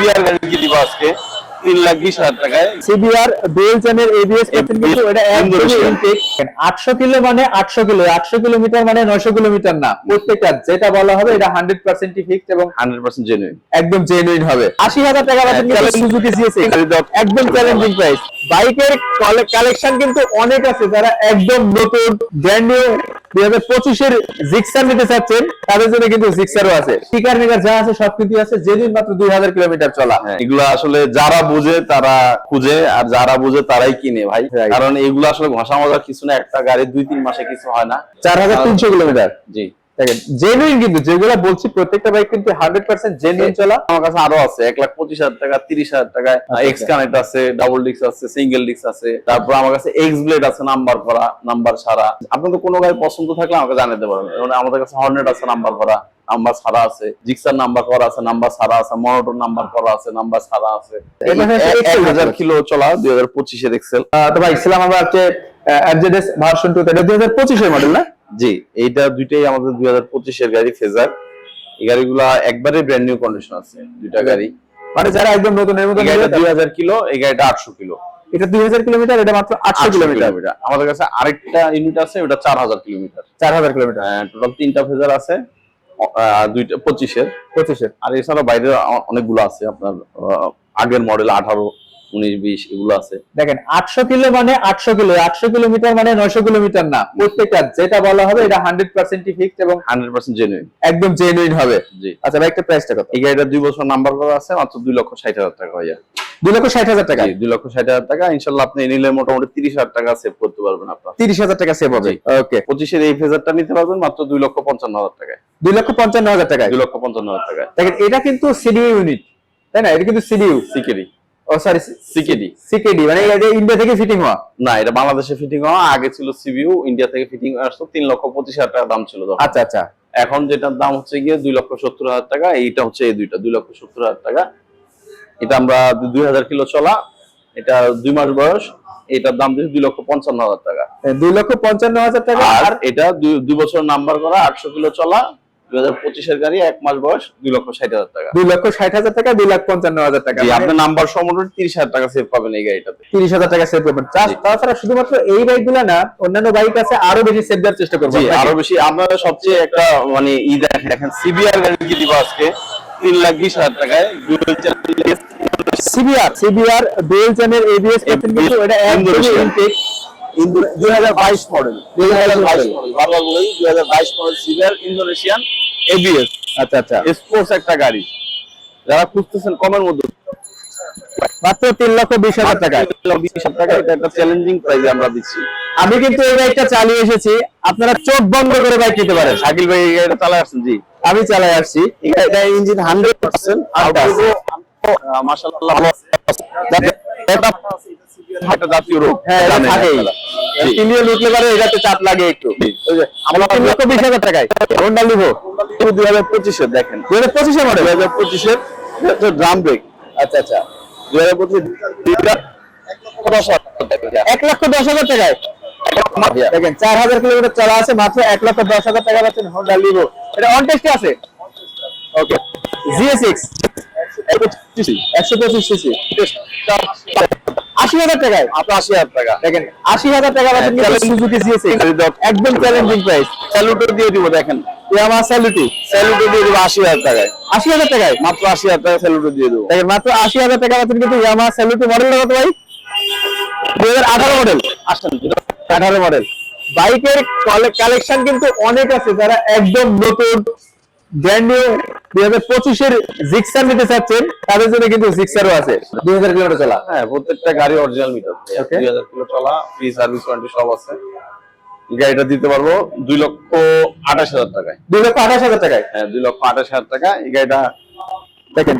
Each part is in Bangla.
সিবিআর গাড়ি কি দিব আজকে তিন লাখ বিশ হাজার টাকায়। সিবিআর ডুয়েল চ্যানেল এবিএস কিন্তু এটা ইনটেক 800 কিলো মানে 800 কিলো 800 কিলোমিটার মানে 900 কিলোমিটার না প্রত্যেকটা যেটা বলা হবে এটা 100% ফিক্সড এবং হান্ড্রেড পার্সেন্ট জেনুইন একদম জেনুইন হবে। 80000 টাকা পাচ্ছেন কিন্তু Challenge- সুজুকি সিএসএক্স একদম চ্যালেঞ্জিং প্রাইস বাইকের কালেকশন কিন্তু অনেক আছে যারা একদম নতুন ব্র্যান্ড নিউ দুই হাজার পঁচিশের জিক্সার নিতে চাচ্ছেন তাদের জন্য কিন্তু জিক্সারও আছে। যা আছে সব কিছু আছে যেদিন মাত্র দুই হাজার কিলোমিটার চলা। হ্যাঁ, এগুলো আসলে যারা বুঝে তারা খুঁজে আর যারা বুঝে তারাই কিনে ভাই। কারণ এগুলো আসলে ঘষা মজার কিছু না একটা গাড়ি দুই তিন মাসে কিছু হয় না। চার হাজার তিনশো কিলোমিটার জি। দেখেন জেনুইন কিন্তু যেগুলো বলছি প্রত্যেকটা বাইক কিন্তু হান্ড্রেড পার্সেন্ট জেনুইন চলা। আমার কাছে আরও আছে এক লাখ পঁচিশ হাজার টাকা তিরিশ হাজার এক্স কানেক্ট আছে ডাবল ডিস্ক আছে সিঙ্গেল ডিস্ক আছে। তারপর আমার কাছে এক্স ব্লেড আছে নাম্বার করা নাম্বার আপনার তো কোনো গাড়ি পছন্দ থাকলে আমাকে জানাতে পারবেন যেমন আমাদের কাছে হর্নেট আছে নাম্বার করা নাম্বার ছাড়া আছে। জিক্সার নাম্বার করা আছে নাম্বার ছাড়া আছে। মনোটর নাম্বার করা আছে নাম্বার ছাড়া আছে। এক হাজার কিলো চলা দুই হাজার পঁচিশের এক্সেল তো ভাই হচ্ছে ভার্সন টু এটা দুই হাজার পঁচিশের মডেল না? জি এইটা দুইটাই আমাদের দুই হাজার পঁচিশের গাড়ি ফেজার এই গাড়িগুলা একবারে ব্র্যান্ড নিউ কন্ডিশন আছে দুইটা গাড়ি। মানে যারা একদম নতুনের মতো এই গাড়িটা দুই হাজার কিলো এই গাড়িটা আটশো কিলো। এটা দুই হাজার কিলোমিটার এটা মাত্র আটশো কিলোমিটার। আমাদের কাছে আরেকটা ইউনিট আছে ওটা চার হাজার কিলোমিটার। চার হাজার কিলোমিটার। টোটাল তিনটা ফেজার আছে দুইটা পঁচিশের। পঁচিশের। আর এছাড়া বাইরে অনেকগুলো আছে আপনার আগের মডেল আঠারো উনিশ বিশ এগুলো আছে। দেখেন আটশো কিলো মানে আটশো কিলো আটশো কিলোমিটার মানে নয়শো কিলোমিটার না প্রত্যেকটা যেটা বলা হবে এটা হান্ড্রেড পার্সেন্ট ফিক্সড এবং হান্ড্রেড পার্সেন্ট জেনুইন একদম জেনুইন হবে। জি। আচ্ছা ভাই একটা প্রাইসটা কত এই গাড়িটা দুই বছর নাম্বার করা আছে মাত্র দুই লক্ষ ষাট হাজার টাকা ভাইয়া। দুই লক্ষ ষাট হাজার টাকা? দুই লক্ষ ষাট হাজার টাকা। ইনশাল্লাহ আপনি নিলে মোটামুটি তিরিশ হাজার টাকা সেভ করতে পারবেন আপনার। তিরিশ হাজার টাকা সেভ হবে। ওকে পঁচিশের এই ফেজারটা নিতে পারবেন মাত্র দুই লক্ষ পঞ্চান্ন হাজার টাকায়। দুই লক্ষ পঞ্চান্ন হাজার টাকায়? দুই লক্ষ পঞ্চান্ন হাজার টাকায়। দেখেন এটা কিন্তু সিডিউ ইউনিট তাই না? এটা কিন্তু সিডিউ সিকেডি ও সরি সিকেডি সিকেডি মানে এটা ইন্ডিয়া থেকে ফিটিং হওয়া? না এটা বাংলাদেশে ফিটিং হওয়া আগে ছিল সিবিউ ইন্ডিয়া থেকে ফিটিং আসতো তিন লক্ষ পঁচিশ হাজার টাকা দাম ছিল। আচ্ছা আচ্ছা। এখন যেটার দাম হচ্ছে গিয়ে দুই লক্ষ সত্তর হাজার টাকা এইটা হচ্ছে এই দুইটা দুই লক্ষ সত্তর হাজার টাকা। এটা আমরা দুই হাজার কিলো চলা এটা দুই মাস বয়স এটার দাম দিচ্ছে দুই লক্ষ পঞ্চান্ন হাজার টাকা। দুই লক্ষ পঞ্চান্ন হাজার টাকা আর এটা দুই দুই বছর নাম্বার করা আটশো কিলো চলা দুই হাজার পঁচিশের গাড়ি এক মাস বয়স দুই লক্ষ ষাট হাজার টাকা। দুই লক্ষ ষাট হাজার টাকা দুই লাখ পঞ্চান্ন হাজার টাকা। জি, মানে আপনার নাম্বার সহ মোটামুটি তিরিশ হাজার টাকা সেভ পাবেন এই গাড়িটাতে। তিরিশ হাজার টাকা সেভ করবেন। তা- জি। তাছাড়া শুধুমাত্র এই বাইকগুলা না অন্যান্য বাইক আছে আরও বেশি সেভ দেওয়ার চেষ্টা করব জি আরও বেশি আপনারা সবচেয়ে একটা মানে ই দেখেন দেখেন সিবিআর গাড়ি কি দিব আজকে? তিন লাখ বিশ হাজার টাকায়। Dual channel CBR CBR dual channel ABS কিন্তু এটা একদমই Indonesia। ইনটেক দুই হাজার বাইশ মডেল দুই হাজার বাইশ মডেল বারবার বলে দুই হাজার বাইশ মডেল সিভিয়ার ইন্দোনেশিয়ান এবিএস আচ্ছা আচ্ছা। স্পোর্টস একটা গাড়ি। যারা খুঁজতেছেন কমের মধ্যে। মাত্র তিন লক্ষ বিশ হাজার টাকা বিশ হাজার টাকা এটা একটা চ্যালেঞ্জিং প্রাইস আমরা দিচ্ছি। আমি কিন্তু এই বাইকটা চালিয়ে এসেছি। আপনারা চোখ বন্ধ করে বাইক নিতে পারেন। শাকিল ভাই এটা চালায় আসছেন? জি। আমি চালাই আসছি। এটা ইঞ্জিন হান্ড্রেড পার্সেন্ট মাসাল্লাহ ভালো আছে। এটা একটা জাতীয় রোগ হ্যাঁ এটা থাকেই। আপনারা। লুটলে পারে এটাতে চাপ লাগে একটু। আমরা তিন লক্ষ বিশ টাকায়। লিভো দেখেন। দুই হাজার মডেল দুই হাজার পঁচিশের ড্রাম ব্রেক আচ্ছা আচ্ছা। দুই হাজার পঁচিশ এক লক্ষ দশ হাজার টাকায়। দেখেন চার হাজার কিলোমিটার চলা আছে মাত্র এক লক্ষ দশ হাজার টাকা পাচ্ছেন হোন্ডা লিভো এটা অন টেস্টে আছে। ওকে একশো পঁচিশ সিসি আশি হাজার টাকায়। আপনার আশি হাজার টাকা। দেখেন আশি হাজার টাকা পাচ্ছেন কিন্তু challenge- সুজুকি জিএস একদম চ্যালেঞ্জিং প্রাইস স্যালুটও দিয়ে দিব দেখেন। ইয়ামা স্যালুটি স্যালুটও দিয়ে দিব আশি হাজার টাকায়। আশি হাজার টাকায়? মাত্র আশি হাজার টাকা দিয়ে দেবো। দেখেন মাত্র আশি হাজার টাকা পাচ্ছেন কিন্তু ইয়ামা স্যালুটি মডেলটা কত ভাই? দুই হাজার আঠারো মডেল আঠারো। মডেল বাইকের কালেকশন কিন্তু অনেক আছে যারা একদম নতুন ব্র্যান্ড নিউ দুই হাজার পঁচিশের জিক্সার নিতে চাচ্ছেন তাদের জন্য কিন্তু জিক্সারও আছে। দুই হাজার কিলোমিটার চলা। হ্যাঁ প্রত্যেকটা গাড়ি অরিজিনাল মিটার দুই হাজার কিলো চলা ফ্রি সার্ভিস ওয়ারেন্টি সব আছে। গাড়িটা দিতে পারব দুই লক্ষ আঠাশ হাজার টাকায়। দুই লক্ষ আঠাশ হাজার টাকায়? হ্যাঁ দুই লক্ষ আঠাশ হাজার টাকা এই গাড়িটা দেখেন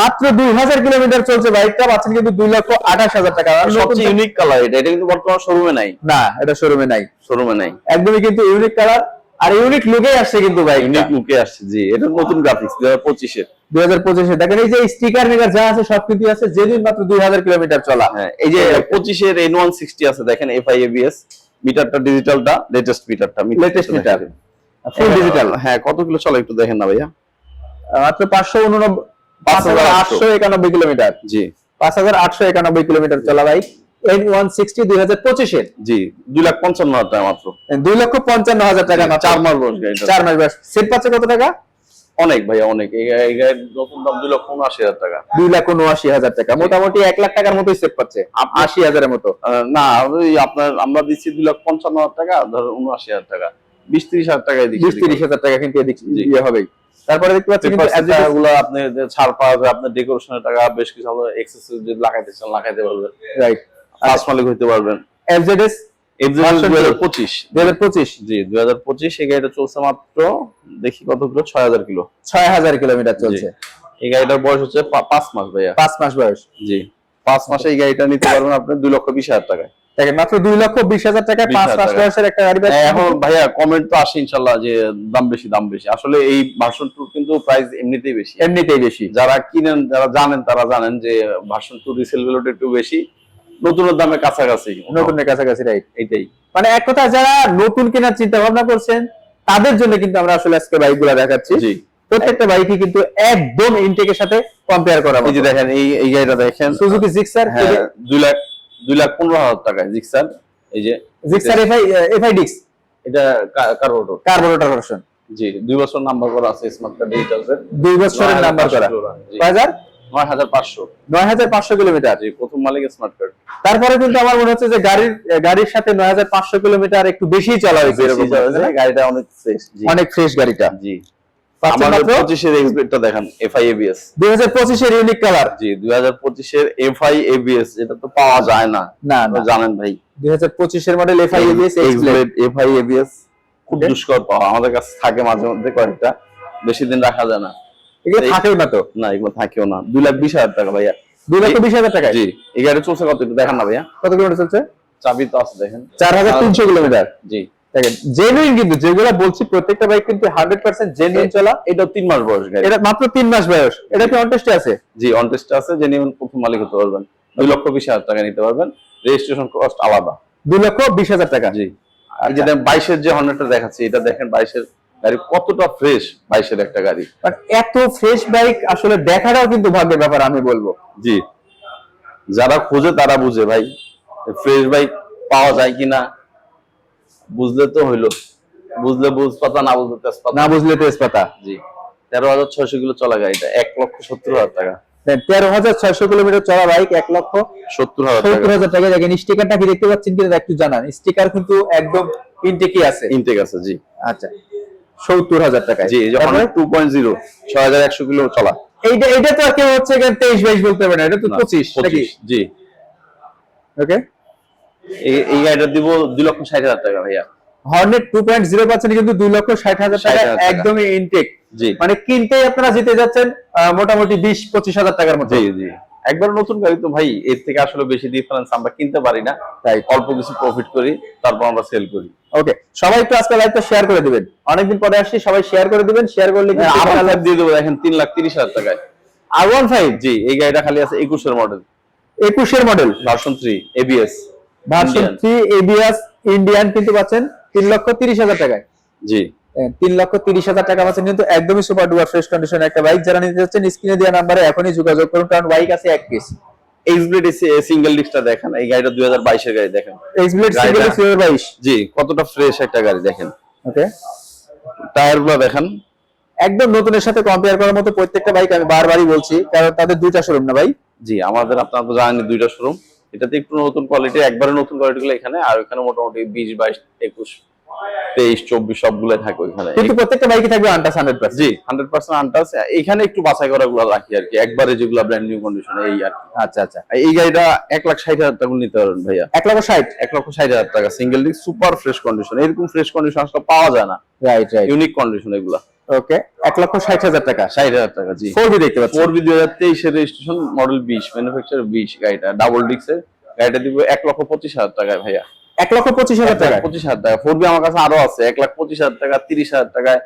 মাত্র দুই হাজার কিলোমিটার চলছে বাইকটা পাচ্ছেন কিন্তু দুই লক্ষ আঠাশ হাজার টাকা। সবচেয়ে ইউনিক কালার এটা এটা কিন্তু বর্তমান শোরুমে নাই। না এটা শোরুমে নাই। শোরুমে নাই। একদমই কিন্তু ইউনিক কালার আর ইউনিক লুকে আসছে কিন্তু ভাই ইউনিক লুকে আসছে জি। এটা নতুন গ্রাফিক্স দুই হাজার পঁচিশের। দুই হাজার পঁচিশে দেখেন এই যে স্টিকার মিকার যা আছে সবকিছু আছে যেদিন মাত্র দুই হাজার কিলোমিটার চলা। হ্যাঁ এই যে পঁচিশের এন ওয়ান সিক্সটি আছে দেখেন এবিএস মিটারটা ডিজিটালটা লেটেস্ট মিটারটা Latest meter। ফুল ডিজিটাল হ্যাঁ কত কিলো চলে একটু দেখেন না ভাইয়া? মাত্র পাঁচশো উননব্বই পাঁচ হাজার আটশো। একানব্বই কিলোমিটার। জি। পাঁচ হাজার আটশো একানব্বই কিলোমিটার চলা বাইক এন ওয়ান সিক্সটি দুই হাজার পঁচিশের। জি দুই লাখ পঞ্চান্ন হাজার টাকা মাত্র। দুই লক্ষ পঞ্চান্ন হাজার টাকা চার মাস বয়স চার মাস বয়স। সেট পাচ্ছে কত টাকা? অনেক ভাইয়া অনেক। এই গাড়ির নতুন দাম দুই লক্ষ উনআশি হাজার টাকা। দুই লাখ উনআশি হাজার টাকা। মোটামুটি এক লাখ টাকার মতোই সেট পাচ্ছে। আশি হাজারের মতো। না ওই আপনার আমরা দিচ্ছি দুই লাখ পঞ্চান্ন হাজার টাকা ধর উনআশি হাজার টাকা। বিশ ত্রিশ হাজার দিচ্ছি। বিশ তিরিশ হাজার টাকা কিন্তু এদিক ইয়ে হবেই তারপরে দেখতে পাচ্ছি কিন্তু আপনি ছাড় পাওয়া যাবে আপনার ডেকোরেশনের টাকা বেশ কিছু আপনার এক্সেসরিজ যদি লাগাইতে চান লাগাইতে পারবেন। রাইট মালিক হইতে পারবেন। এফজেডএস এফজেড Version দুই হাজার two। পঁচিশ। দুই হাজার পঁচিশ? জি দুই হাজার পঁচিশ এই গাড়িটা চলছে মাত্র দেখি কত কিলো ছয় হাজার কিলো। ছয় হাজার কিলোমিটার চলছে। এই গাড়িটার বয়স হচ্ছে পাঁচ মাস ভাইয়া। পাঁচ মাস বয়স। জি পাঁচ মাসে এই গাড়িটা নিতে পারবেন আপনি দুই লক্ষ বিশ হাজার টাকায়। দেখেন মাত্র দুই লক্ষ বিশ হাজার টাকায় 20,000 পাঁচ বয়সের একটা গাড়ি হ্যাঁ, এখন ভাইয়া কমেন্ট তো আসে ইনশাল্লাহ যে দাম বেশি দাম বেশি। আসলে এই ভার্সন টু কিন্তু প্রাইস এমনিতেই বেশি। এমনিতেই বেশি। যারা কিনেন যারা জানেন তারা জানেন যে ভার্সন টু রিসেল ভ্যালুটা একটু বেশি। নতুনের দামে কাছাকাছি। নতুনের কাছাকাছি রাইট এটাই মানে এক কথা যারা নতুন কেনার চিন্তা ভাবনা করছেন তাদের জন্য কিন্তু আমরা আসলে আজকে বাইকগুলা দেখাচ্ছি প্রত্যেকটা বাইকই কিন্তু একদম ইনটেকের সাথে কম্পেয়ার করা এই যে দেখেন এই এই গাড়িটা দেখেন। সুজুকি জিক্সার হ্যাঁ দুই লাখ দুই লাখ পনেরো হাজার টাকায় জিক্সার এই যে। জিক্সার এফআই এফআই ডিক্স এটা কার্বোরেটর কার্বোরেটর ভার্সন জি দুই বছর নাম্বার করা আছে স্মার্ট কার্ড ডিজিটাল দুই বছরের নাম্বার করা। নয় হাজার পাঁচশো। নয় হাজার পাঁচশো কিলোমিটার। জি প্রথম মালিক স্মার্ট কার্ড তারপরে কিন্তু আমার মনে হচ্ছে যে গাড়ির গাড়ির সাথে নয় হাজার পাঁচশো কিলোমিটার একটু বেশি চলা হয়েছে। এরকম গাড়িটা অনেক ফ্রেশ অনেক ফ্রেশ গাড়িটা। জি। পাচ্ছেন আমাদের মাত্র? পঁচিশের এক্সপেক্টটা দেখেন এফআই এবিএস দুই হাজার পঁচিশের ইউনিক কালার জি দুই হাজার পঁচিশের এফআই এবিএস যেটা তো পাওয়া যায় না। না জানেন ভাই। দুই হাজার পঁচিশের model FI ABS FI ABS খুব Okay. দুষ্কর পাওয়া। আমাদের কাছে থাকে মাঝে মধ্যে কয়েকটা। বেশি দিন রাখা যায় না। এগুলো থাকেও না তো? না এগুলো থাকেও না। দুই লাখ বিশ হাজার টাকা ভাইয়া। দুই লক্ষ বিশ হাজার টাকায়? জি এই গাড়ি চলছে কত একটু দেখান না ভাইয়া। কত কিলোমিটার চলছে? চাবি তো আছে দেখেন। চার হাজার তিনশো কিলোমিটার। জি। দেখেন জেনুইন কিন্তু যেগুলো বলছি প্রত্যেকটা বাইক কিন্তু হান্ড্রেড পার্সেন্ট জেনুইন চলা। এটা তিন মাস বয়স গাড়ি। এটা মাত্র তিন মাস বয়স। এটা কি অনটেস্টে আছে? জি অনটেস্ট আছে নিয়ে প্রথম মালিক হতে পারবেন। দুই লক্ষ বিশ হাজার টাকা নিতে পারবেন। রেজিস্ট্রেশন কস্ট আলাদা। দুই লক্ষ বিশ হাজার টাকা। জি। আর যেটা বাইশের যে হর্নেটটা দেখাচ্ছি এটা দেখেন বাইশের গাড়ি কতটা ফ্রেশ বাইশের একটা গাড়ি? এত ফ্রেশ বাইক আসলে দেখাটাও কিন্তু ভাগ্যের ব্যাপার আমি বলব। জি। যারা খোঁজে তারা বুঝে ভাই ফ্রেশ বাইক পাওয়া যায় কিনা। বুঝলে তো হইল। বুঝলে বুঝ পাতা না বুঝলে তেজপাতা। না বুঝলে তেজপাতা। জি। তেরো হাজার ছয়শো কিলো চলা গাড়িটা এক লক্ষ সত্তর হাজার টাকা। তেরো হাজার ছয়শো কিলোমিটার চলা বাইক এক লক্ষ সত্তর হাজার হাজার টাকা। দেখেন স্টিকারটা কি দেখতে পাচ্ছেন কিনা একটু জানান। স্টিকার কিন্তু একদম ইনটেকই আছে। ইনটেক আছে জি। আচ্ছা। সত্তর হাজার টাকায়। জি যখন টু পয়েন্ট জিরো ছয় হাজার একশো কিলো চলা। এইটা এইটা তো কেউ হচ্ছে তেইশ বাইশ বলতে পারে না এটা তো পঁচিশ জি। ওকে এই গাড়িটা দিব দুই লক্ষ ষাট হাজার টাকা ভাইয়া। Hornet two point zero percent কিন্তু দুই লক্ষ ষাট হাজার 60,000 টাকা টাকা। একদমই ইনটেক জি। মানে কিনতেই আপনারা জিতে যাচ্ছেন মোটামুটি বিশ পঁচিশ হাজার টাকার মধ্যে জি জি। একবার নতুন গাড়ি তো ভাই এর থেকে আসলে বেশি ডিফারেন্স আমরা কিনতে পারি না। তাই অল্প কিছু প্রফিট করি তারপর আমরা সেল করি। ওকে সবাই একটু আজকে লাইভটা শেয়ার করে দিবেন। অনেকদিন পরে আসছি সবাই শেয়ার করে দিবেন শেয়ার করলে আবার লাইভ দিয়ে দেবো দেখেন তিন লাখ তিরিশ হাজার টাকায়। আর ওয়ান ফাইভ জি এই গাড়িটা খালি আছে একুশের মডেল একুশের model version three ABS version. Three ABS Indian কিন্তু পাচ্ছেন তিন লক্ষ তিরিশ হাজার টাকায়। জি। হ্যাঁ, তিন লক্ষ তিরিশ হাজার টাকা পাচ্ছেন। কিন্তু একদমই সুপার ডুপার ফ্রেশ কন্ডিশন একটা বাইক যারা নিতে যাচ্ছেন স্ক্রিনে দেওয়া নাম্বারে এখনই যোগাযোগ করুন কারণ বাইক আছে এক পিস সিঙ্গেল ডিস্কটা দেখেন এই গাড়িটা দুই হাজার গাড়ি দেখেন। এক্স সিঙ্গেল বাইশ। জি কতটা ফ্রেশ একটা গাড়ি দেখেন। ওকে টায়ার দেখেন। একদম নতুনের সাথে কম্পেয়ার করার মতো প্রত্যেকটা বাইক আমি বারবারই বলছি কারণ তাদের দুইটা শোরুম না ভাই? জি আমাদের আপনারা তো জানেন দুইটা শোরুম এটাতে একটু নতুন কোয়ালিটি একবারে নতুন কোয়ালিটি গুলো এখানে আর ওখানে মোটামুটি বিশ বাইশ একুশ তেইশ চব্বিশ সবগুলো থাকে ওইখানে। কিন্তু প্রত্যেকটা বাইকই থাকবে আন্টাস হান্ড্রেড পার্সেন্ট জি হান্ড্রেড পার্সেন্ট আনটাস। এখানে একটু বাছাই করা গুলো রাখি আর কি। একবারে যেগুলো ব্র্যান্ড নিউ কন্ডিশন এই আর আচ্ছা আচ্ছা। এই গাড়িটা এক লাখ ষাট হাজার টাকা নিতে পারবেন ভাইয়া। এক লক্ষ ষাট? এক লক্ষ ষাট হাজার টাকা। Single disc super fresh condition এরকম ফ্রেশ কন্ডিশন আসলে পাওয়া যায় না। রাইট রাইট ইউনিক কন্ডিশন এগুলা। ওকে এক লক্ষ ষাট হাজার টাকা। ষাট হাজার টাকা জি। ফোর বি দেখতে পাচ্ছি। ফোর বি দুই হাজার তেইশের রেজিস্ট্রেশন মডেল বিশ ম্যানুফ্যাকচার বিশ। গাড়িটা ডাবল ডিস্কের গাড়িটা দিব এক লক্ষ পঁচিশ হাজার টাকায় ভাইয়া। এক লক্ষ পঁচিশ হাজার টাকা পঁচিশ হাজার টাকা। ফোর বি আমার কাছে আরও আছে। এক লাখ পঁচিশ হাজার টাকা তিরিশ হাজার টাকায়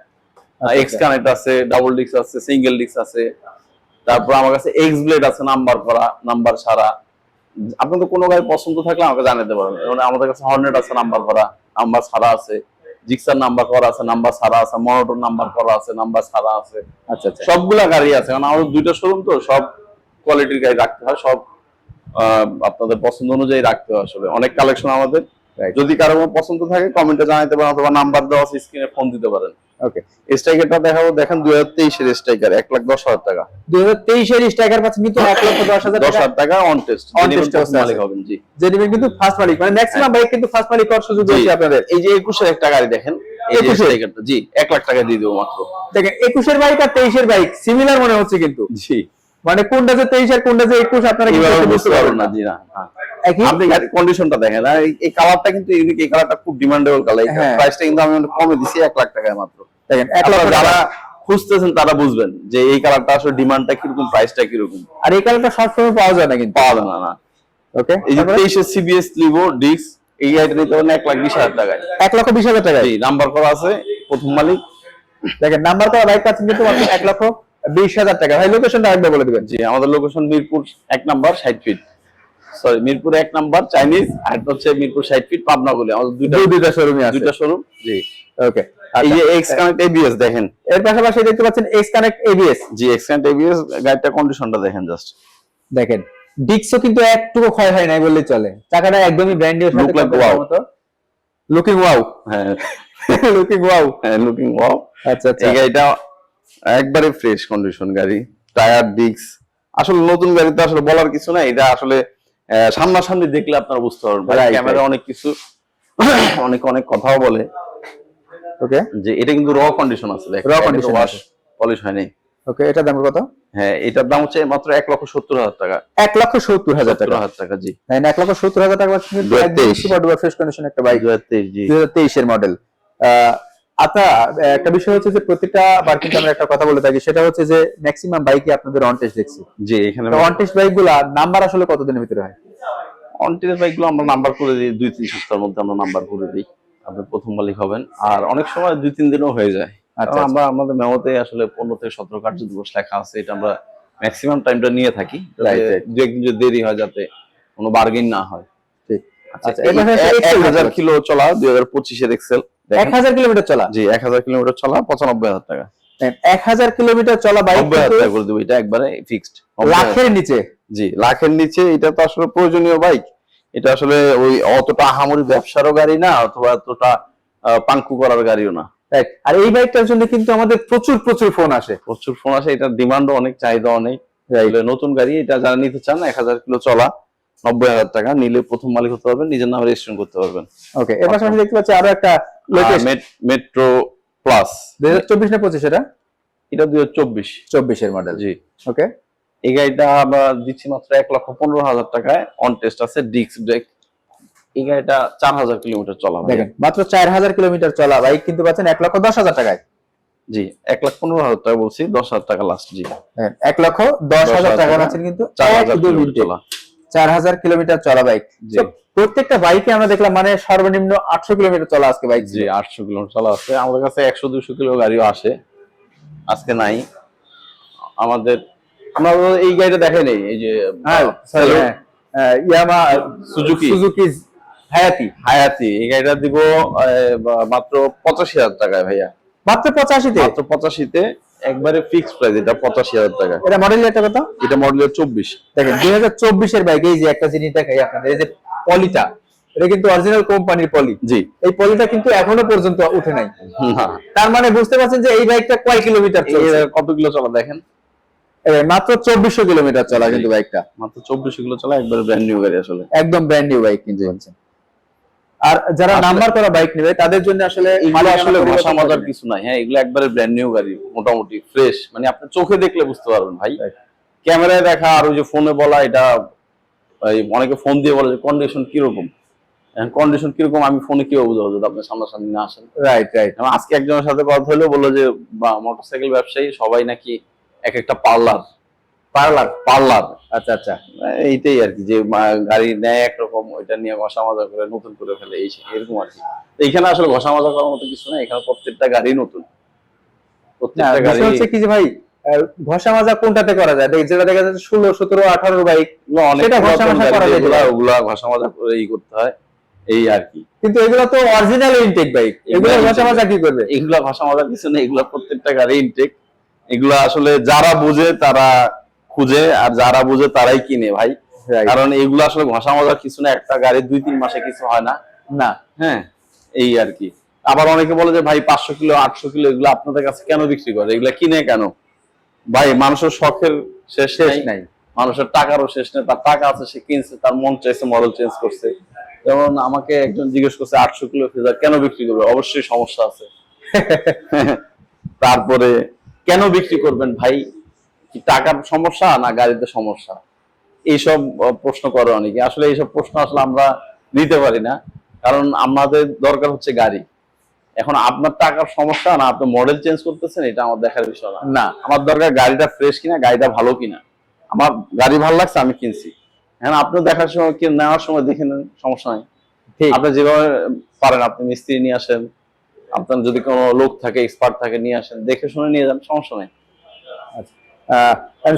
এক্স কানেক্ট আছে ডাবল ডিস্ক আছে সিঙ্গেল ডিস্ক আছে। তারপর আমার কাছে এক্স ব্লেড আছে নাম্বার করা নাম্বার ছাড়া। আপনাদের কোনো গাড়ি পছন্দ থাকলে আমাকে জানাতে পারবেন যেমন আমাদের কাছে হর্নেট আছে নাম্বার করা নাম্বার ছাড়া আছে। জিক্সার নাম্বার করা আছে নাম্বার ছাড়া আছে। মনোটন নাম্বার করা আছে নাম্বার ছাড়া আছে। আচ্ছা আচ্ছা। সবগুলা গাড়ি আছে। কারণ আমাদের দুইটা শোরুম তো সব কোয়ালিটির গাড়ি রাখতে হয় সব আপনাদের পছন্দ অনুযায়ী রাখতে হয় আসলে। অনেক কালেকশন আমাদের. যদি কারও পছন্দ থাকে কমেন্টে জানাতে পারেন অথবা নাম্বার দেওয়া আছে স্ক্রিনে ফোন দিতে পারেন। ওকে স্ট্রাইকারটা দেখাবো দেখেন দুই হাজার তেইশের স্ট্রাইকার এক লাখ দশ হাজার টাকা। দুই হাজার তেইশের স্ট্রাইকার পাচ্ছেন কিন্তু এক লক্ষ দশ হাজার দশ হাজার টাকা অন টেস্ট test অবস্থায় মালিক হবেন জি। যে নেবেন কিন্তু ফার্স্ট মালিক মানে ম্যাক্সিমাম বাইক কিন্তু ফার্স্ট মালিক হওয়ার সুযোগ। রয়েছে আপনাদের। এই যে একুশের একটা গাড়ি দেখেন এই যে স্ট্রাইকারটা জি এক লাখ টাকা দিয়ে দেবো মাত্র। দেখেন একুশের বাইক আর তেইশের বাইক সিমিলার মনে হচ্ছে কিন্তু। জি। মানে কোনটা যে তেইশ আর কোনটা যে একুশ আপনারা বুঝতে পারবেন না। জি না হ্যাঁ। একই? আপনি গাড়ির কন্ডিশনটা দেখেন। আর এই- এই কালারটা কিন্তু ইউনিক এই কালারটা খুব ডিমান্ডেবল কালার হ্যাঁ। প্রাইসটা কিন্তু আমি কমে দিছি এক লাখ টাকায় মাত্র। দেখেন এক আপনারা যারা যারা খুঁজতেছেন তারা বুঝবেন যে এই কালারটা আসলে ডিমান্ডটা কীরকম প্রাইসটা কীরকম। আর এই কালারটা সবসময় পাওয়া যায় না কিন্তু। পাওয়া যায় না না। ওকে এই যে তেইশে সিবিএস লিভো ডিক্স এই গাড়িটা নিতে পারেন এক লাখ বিশ হাজার টাকায়। এক লক্ষ বিশ হাজার নাম্বার করা আছে প্রথম মালিক। দেখেন নাম্বার করা বাইক পাচ্ছেন কিন্তু মাত্র এক লক্ষ বিশ হাজার টাকা। ভাই লোকেশনটা একবার বলে দিবেন। জি আমাদের লোকেশন মিরপুর এক নাম্বার ষাট ফিট সরি মিরপুর এক নাম্বার চাইনিজ আর হচ্ছে মিরপুর ষাট ফিট পাবনা বলে আমাদের দুইটা দুইটা শোরুমে আছে। দুইটা শোরুম জি। ওকে এই যে এক্স কানেক্ট এবিএস দেখেন। এর পাশাপাশি দেখতে পাচ্ছেন এক্স কানেক্ট এবিএস জি এক্স কানেক্ট এবিএস গাড়িটা কন্ডিশনটা দেখেন জাস্ট দেখেন ডিক্সও কিন্তু একটুকু ক্ষয় হয় নাই বললেই চলে। চাকাটা একদমই brand new Look like looking wow হ্যাঁ। লুকিং ওয়াও লুকিং ওয়াও আচ্ছা আচ্ছা। এই গাড়িটা একবারে ফ্রেশ কন্ডিশন গাড়ি। টায়ার ডিক্স আসলে নতুন গাড়িতে আসলে বলার কিছু নাই। এটা আসলে সামনাসামনি দেখলে আপনারা বুঝতে পারবেন। ক্যামেরা অনেক কিছু অনেক অনেক কথাও বলে। ওকে যে এটা কিন্তু র কন্ডিশন আছে Raw condition আছে। পলিশ হয়নি। ওকে এটা দাম কত? হ্যাঁ এটার দাম হচ্ছে মাত্র এক লক্ষ সত্তর হাজার টাকা। এক লক্ষ সত্তর হাজার টাকা। হাজার টাকা জি। হ্যাঁ এক লক্ষ সত্তর হাজার টাকা। 2023 ফ্রেশ কন্ডিশন একটা বাইক দু হাজার তেইশ জি। দুই হাজার তেইশের মডেল আচ্ছা একটা বিষয় হচ্ছে যে প্রতিটা বার কিন্তু আমরা একটা কথা বলে থাকি সেটা হচ্ছে যে ম্যাক্সিমাম বাইকে আপনাদের অন টেস্ট দেখছি। জি এখানে অন টেস্ট বাইকগুলা নাম্বার আসলে কতদিনের ভিতরে হয়? অনটের বাইকগুলো আমরা নাম্বার করে দিই দুই তিন সপ্তাহের মধ্যে আমরা নাম্বার করে দিই আপনি প্রথম মালিক হবেন। আর অনেক সময় দুই তিন দিনও হয়ে যায়। আচ্ছা, কারণ আমরা আমাদের মেমোতে আসলে পনেরো থেকে সতেরো কার্য দিবস লেখা আছে এটা আমরা ম্যাক্সিমাম টাইমটা নিয়ে থাকি. দু একদিন যদি দেরি হয় যাতে কোনো বার্গেন না হয়। ঠিক। আচ্ছা আচ্ছা, এক হাজার কিলো চলা দুই হাজার পঁচিশের এক্সেল এক হাজার কিলোমিটার চলা। জি এক হাজার কিলোমিটার চলা পঁচানব্বই হাজার টাকা। এক হাজার কিলোমিটার চলা বাইক নব্বই হাজার টাকা করে দেবো এটা একবারে ফিক্সড লাখের নিচে। জি লাখের নিচে এটা তো আসলে প্রয়োজনীয় বাইক এটা আসলে ওই অতটা আহামরি ব্যবসারও গাড়ি না অথবা অতটা পাঙ্কু করার গাড়িও না। আর এই বাইকটার জন্য কিন্তু আমাদের প্রচুর প্রচুর ফোন আসে। প্রচুর ফোন আসে এটার ডিমান্ডও অনেক চাহিদা অনেক। নতুন গাড়ি এটা যারা নিতে চান এক হাজার কিলো চলা। নব্বই হাজার টাকা নিলে প্রথম মালিক হতে পারবেন নিজের নামে রেজিস্ট্রেশন করতে পারবেন। ওকে এর পাশাপাশি দেখতে পাচ্ছি আরও একটা মেট্রো প্লাস দুই হাজার চব্বিশ না পঁচিশ এটা? এটা দুই হাজার চব্বিশ। চব্বিশের মডেল জি। ওকে এই গাড়িটা আমরা দিচ্ছি মাত্র এক লক্ষ পনেরো হাজার টাকায়। অন টেস্ট আছে ডিস্ক ব্রেক এই গাড়িটা চার হাজার কিলোমিটার চলা দেখেন মাত্র চার হাজার কিলোমিটার চলা বাইক কিন্তু পাচ্ছেন এক লক্ষ দশ হাজার টাকায়। জি এক লাখ পনেরো হাজার টাকা বলছি দশ হাজার টাকা লাস্ট জি। এক লক্ষ দশ হাজার টাকা পাচ্ছেন কিন্তু চার হাজার কিলোমিটার চলা। চার হাজার কিলোমিটার চলা বাইক। প্রত্যেকটা বাইকে আমরা দেখলাম মানে সর্বনিম্ন আটশো কিলোমিটার চলা আজকে বাইক জি আটশো কিলোমিটার চলা আছে। আমাদের কাছে একশো দুশো কিলো গাড়িও আসে। আজকে নাই। আমাদের আমরা এই গাড়িটা দেখাই নেই এই যে ইয়ামা সুজুকি সুজুকি হায়াতি হায়াতি এই গাড়িটা দিব মাত্র পঁচাশি হাজার টাকায় ভাইয়া। মাত্র পঁচাশিতে? মাত্র পঁচাশিতে একবারে ফিক্স প্রাইস এটা পঁচাশি হাজার টাকা। এটা মডেল এটা কত এটা মডেলের চব্বিশ। দেখেন দুই হাজার চব্বিশের বাইক এই যে একটা জিনিস দেখাই আপনাদের এই যে পলিটা এটা কিন্তু অরিজিনাল কোম্পানির পলি জি। এই পলিটা কিন্তু এখনও পর্যন্ত উঠে নাই। তার মানে বুঝতে পারছেন যে এই বাইকটা কয় কিলোমিটার এর কত কিলো চলা দেখেন। মাত্র চব্বিশশো কিলোমিটার চলা কিন্তু বাইকটা মাত্র চব্বিশ কিলো চলা একবারে ব্র্যান্ড নিউ গাড়ি আসলে। একদম ব্র্যান্ড নিউ বাইক কিন্তু আর যারা নাম্বার করা বাইক নেবে তাদের জন্য আসলে এগুলো আসলে পরিবর্তন মজার কিছু নাই হ্যাঁ এগুলো একবারে ব্র্যান্ড নিউ গাড়ি মোটামুটি ফ্রেশ মানে আপনি চোখে দেখলে বুঝতে পারবেন ভাই। ক্যামেরায় দেখা আর ওই যে ফোনে বলা এটা অনেকে ফোন দিয়ে বলে যে কন্ডিশন কীরকম? কন্ডিশন কীরকম আমি ফোনে কীভাবে বুঝাবো যদি আপনি সামনাসামনি না আসেন? রাইট রাইট আজকে একজনের সাথে কথা হলো বলল যে বা মোটরসাইকেল ব্যবসায়ী সবাই নাকি এক একটা পার্লার পার্লার? পার্লার। আচ্ছা আচ্ছা। এইটাই আর কি যে গাড়ি নেয় একরকম ওইটা নিয়ে ঘষা মাজা করে নতুন করে ফেলে এই এরকম আর কি। এইখানে আসলে ঘষা মাজা করার মতো কিছু না এখানে প্রত্যেকটা গাড়ি নতুন। প্রত্যেকটা গাড়ি হচ্ছে কি যে ভাই ঘষা মাজা কোনটাতে করা যায়? যেটা দেখা যাচ্ছে ষোলো সতেরো আঠারো বাইক সেটা ঘষা মাজা করা ওগুলা ঘষা মাজা করে ই করতে হয় এই আর কি। কিন্তু এগুলো তো অরিজিনাল ইনটেক বাইক এগুলো ভাষা ভাষা কি করবে? এগুলা ভাষা মজার কিছু নেই এগুলা প্রত্যেকটা গাড়ি ইনটেক এগুলো আসলে যারা বুঝে তারা খুঁজে আর যারা বুঝে তারাই কিনে ভাই। কারণ এগুলো আসলে ঘষা মজার কিছু না একটা গাড়ি দুই তিন মাসে কিছু হয় না। না। হ্যাঁ এই আর কি। আবার অনেকে বলে যে ভাই পাঁচশো কিলো আটশো কিলো এগুলো আপনাদের কাছে কেন বিক্রি করে? এগুলা কিনে কেন? ভাই মানুষের শখের শেষ শেষ নাই। নাই। মানুষের টাকারও শেষ নেই। তার টাকা আছে সে কিনছে তার মন চাইছে মডেল চেঞ্জ করছে। যেমন আমাকে একজন জিজ্ঞেস করছে আটশো কিলো ফেজার কেন বিক্রি করবে? অবশ্যই সমস্যা আছে। তারপরে কেন বিক্রি করবেন ভাই? কি টাকার সমস্যা না গাড়িতে সমস্যা? এইসব প্রশ্ন করে অনেকে। আসলে এইসব প্রশ্ন আসলে আমরা নিতে পারি না। কারণ আমাদের দরকার হচ্ছে গাড়ি। এখন আপনার টাকার সমস্যা না আপনি মডেল চেঞ্জ করতেছেন এটা আমার দেখার বিষয় না। না। আমার দরকার গাড়িটা ফ্রেশ কিনা গাড়িটা ভালো কিনা। আমার গাড়ি ভালো লাগছে আমি কিনছি। হ্যাঁ আপনি দেখার সময় কি নেওয়ার সময় দেখে নেন সমস্যা নাই। আপনি যেভাবে পারেন আপনি মিস্ত্রি নিয়ে আসেন। আপনার যদি কোনো লোক থাকে এক্সপার্ট থাকে নিয়ে আসেন দেখে শুনে নিয়ে যান সমস্যা নেই।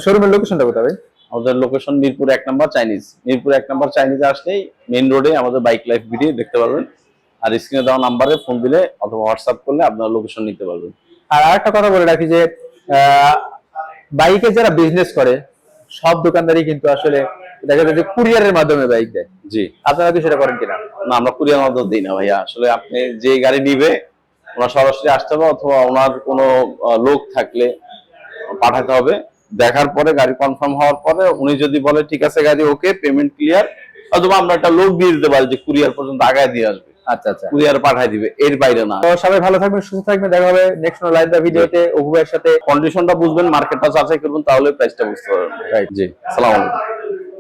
শোরুমের লোকেশনটা কোথায় ভাই? আমাদের লোকেশন মিরপুর এক নাম্বার চাইনিজ মিরপুর এক নাম্বার চাইনিজে আসলেই মেইন রোডে আমাদের বাইক লাইফ ভিডিও দেখতে পারবেন। আর স্ক্রিনে দেওয়া নাম্বারে ফোন দিলে অথবা হোয়াটসঅ্যাপ করলে আপনার লোকেশন নিতে পারবেন। আর আরেকটা কথা বলে রাখি যে বাইকে যারা বিজনেস করে সব দোকানদারই কিন্তু আসলে দেখা যায় যে কুরিয়ারের মাধ্যমে বাইক দেয়। জি। আপনারা কি সেটা করেন কিনা? না আমরা কুরিয়ার মাধ্যমে দিই না ভাইয়া। আসলে আপনি যে গাড়ি নিবে ওনার সরাসরি আসতে হবে অথবা ওনার কোনো লোক থাকলে পাঠাতে হবে। দেখার পরে গাড়ি কনফার্ম হওয়ার পরে উনি যদি বলে ঠিক আছে গাড়ি ওকে পেমেন্ট ক্লিয়ার অথবা আমরা একটা লোক দিয়ে দিতে পারি যে কুরিয়ার পর্যন্ত আগায় দিয়ে আসবে। আচ্ছা আচ্ছা। কুরিয়ার পাঠায় দিবে এর বাইরে না। তো সবাই ভালো থাকবেন সুস্থ থাকবেন দেখা হবে নেক্সট লাইভ দা ভিডিওতে অভুবের সাথে। কন্ডিশনটা বুঝবেন মার্কেটটা যাচাই করবেন তাহলে প্রাইসটা বুঝতে পারবেন। রাইট জি আসসালামু আলাইকুম।